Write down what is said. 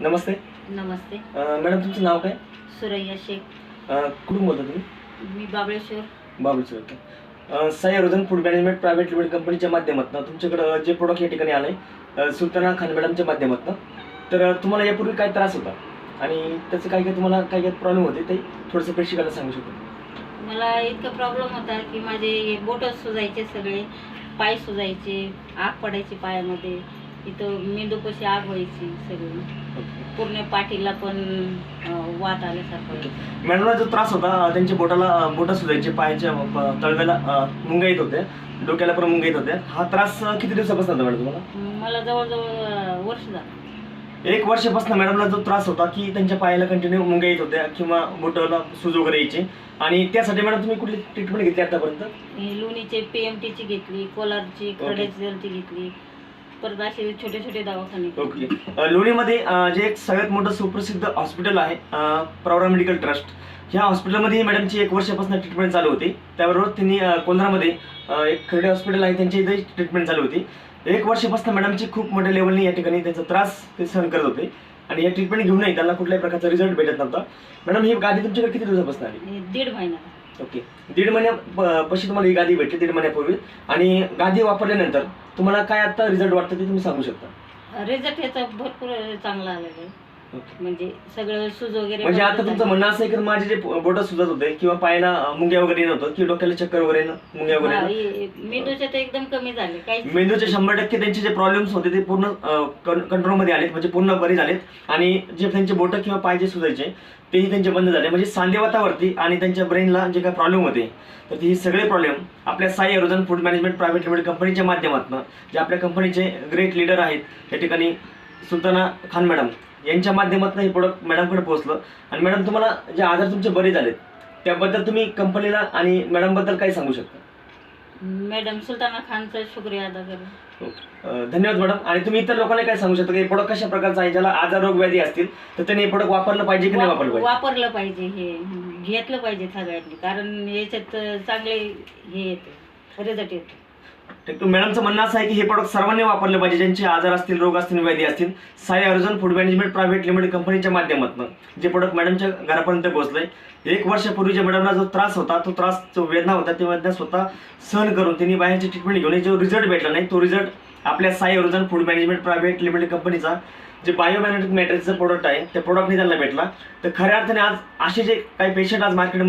नमस्ते. नमस्ते. अं, madam तुमचं नाव काय? सुरैया शेख. अं, कुठून बोलता तुम्ही? मी बाबळेश्वर. बाबू सर साई अरोजन फूड मॅनेजमेंट प्रायव्हेट लिमिटेड कंपनीच्या माध्यमातून तुमच्याकडं जे प्रोडक्ट या ठिकाणी आलं आहे सुलताना खान मॅडमच्या माध्यमातून. तर अं, तुम्हाला यापूर्वी काय त्रास होता? आणि त्याचं काय काय तुम्हाला काय काय प्रॉब्लेम होते ते थोडंसं प्रेक्षकाला सांगू शकतो. मला इतका प्रॉब्लेम होता की माझे बोट सुजायचे सगळे पाय सुजायचे आग पडायची पायामध्ये. इथं मेंदूपाशी आग व्हायची सगळी. पूर्ण पाठीला पण अं, वात आल्यासारखं व्हायचं. मॅडमला जो त्रास होता अं, त्यांच्या बोटाला अं, बोटं सुजायचे पायाच्या तळव्याला अं, मुंग्या येत होत्या. डोक्याला पण मुंग्या येत होत्या. हा त्रास अं, किती दिवसापासून होता मॅडम तुम्हाला? मला जवळजवळ अं, वर्ष झालं. एक वर्षापासून मॅडमला जो त्रास होता की त्यांच्या पायाला कंटिन्यू मुंग्या येत होत्या किंवा बोटाला सूज वगैरे यायची. आणि त्यासाठी मॅडम तुम्ही कुठली ट्रीटमेंट घेतली आतापर्यंत? ही लोणीचे पी एम टीची घेतली कोलारची खरड्याची घेतली. परत असे छोटे छोटे दवाखाने. ओके. अ, लोणीमध्ये अ, जे एक सगळ्यात मोठं सुप्रसिद्ध हॉस्पिटल आहे अ, प्रवरा मेडिकल ट्रस्ट. ह्या हॉस्पिटलमध्ये मॅडमची एक वर्षापासून ट्रीटमेंट चालू होती. त्याबरोबर त्यांनी अ, एक खर्डे हॉस्पिटल आहे त्यांच्या इथे ट्रीटमेंट चालू होती. एक वर्षापासून मॅडमची खूप मोठ्या लेवलनी या ठिकाणी त्याचा त्रास ते सहन करत होते. आणि या ट्रीटमेंट घेऊनही त्यांना कुठल्याही प्रकारचा रिझल्ट भेटत नव्हता. मॅडम ही गादी तुमच्याकडे किती दिवसापासून आली? हे दीड महिना. ओके. दीड महिन्यापाशी तुम्हाला ही गादी भेटली दीड महिन्यापूर्वी. आणि गादी वापरल्यानंतर तुम्हाला काय आता रिझल्ट वाटतं ते तुम्ही सांगू शकता? रिझल्ट याचा भरपूर चांगला आलेला आहे. म्हणजे सगळं सूज वगैरे म्हणजे आता तुमचं. म्हणणं असं आहे की माझे जे बोट सुजत होते किंवा पायाला मुंग्या वगैरे येत होतं किंवा डोक्याला चक्कर वगैरे येणं, मुंग्या वगैरे हा, येणं. हे- मेंदूचे तर एकदम कमी झाले काही मेंदूचे शंभर टक्के त्यांचे जे प्रॉब्लेम्स होते ते पूर्ण कंट्रोलमध्ये आलेत म्हणजे पूर्ण बरे झालेत आणि जे त्यांचे बोट किंवा पाय जे सुजायचे तेही त्यांचे बंद झाले म्हणजे सांधेवातावरती आणि त्यांच्या ब्रेनला जे काही प्रॉब्लेम होते तर हे सगळे प्रॉब्लेम आपल्या साई अरोजन फूड मॅनेजमेंट प्रायव्हेट लिमिटेड कंपनीच्या माध्यमातून जे आपल्या कंपनीचे ग्रेट लीडर आहेत या ठिकाणी सुलताना खान मॅडम यांच्या माध्यमातून हे प्रोडक्ट मॅडमकडे पोहोचलं. आणि मॅडम तुम्हाला जे आजार तुमचे बरे झालेत त्याबद्दल तुम्ही कंपनीला आणि मॅडमबद्दल काय सांगू शकता? मॅडम सुलताना खानचा शुक्रिया अदा करेन. अं, धन्यवाद मॅडम. आणि तुम्ही इतर लोकांना काय सांगू शकता की? प्रोडक्ट कशा प्रकारचा आहे? ज्याला आजार रोग व्याधी असतील तर त्यांनी हे प्रोडक्ट वापरलं पाहिजे की नाही वापरलं वाप- पाहिजे? वापरलं पाहिजे हे. हं, घेतलं पाहिजे सगळ्यांनी. कारण याच्यात चांगले हे येते. रिझल्ट येतो. तर मॅडमचं म्हणणं असं आहे की हे प्रोडक्ट सर्वांनी वापरले पाहिजे. ज्यांचे आजार असतील रोग असतील व्याधी असतील Sai Arjun food management private limited कंपनीच्या माध्यमातून जे प्रोडक्ट मॅडमच्या घरापर्यंत पोहोचलंय. एक वर्षापूर्वीच्या मॅडमला जो त्रास होता तो त्रास जो वेदना होता ते वेदना स्वतः सहन करून त्यांनी बाहेरची ट्रीटमेंट घेऊन जो रिझल्ट भेटला नाही तो रिझल्ट आपल्या Sai Arjun food management private limited कंपनीचा जे बायोमॅनेटिक मॅट्रिक्सचं प्रोडक्ट आहे त्या प्रोडक्टने त्यांना भेटला. तर खऱ्या अर्थाने आज असे जे काही पेशंट आज मार्केटमध्ये